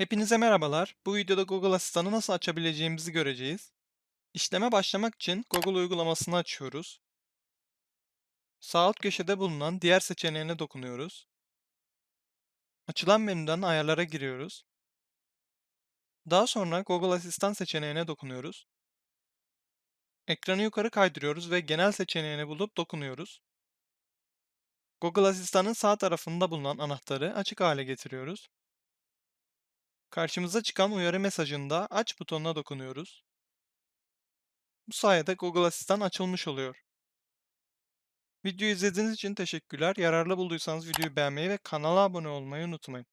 Hepinize merhabalar. Bu videoda Google Asistan'ı nasıl açabileceğimizi göreceğiz. İşleme başlamak için Google uygulamasını açıyoruz. Sağ alt köşede bulunan diğer seçeneğine dokunuyoruz. Açılan menüden ayarlara giriyoruz. Daha sonra Google Asistan seçeneğine dokunuyoruz. Ekranı yukarı kaydırıyoruz ve genel seçeneğini bulup dokunuyoruz. Google Asistan'ın sağ tarafında bulunan anahtarı açık hale getiriyoruz. Karşımıza çıkan uyarı mesajında aç butonuna dokunuyoruz. Bu sayede Google Asistan açılmış oluyor. Videoyu izlediğiniz için teşekkürler. Yararlı bulduysanız videoyu beğenmeyi ve kanala abone olmayı unutmayın.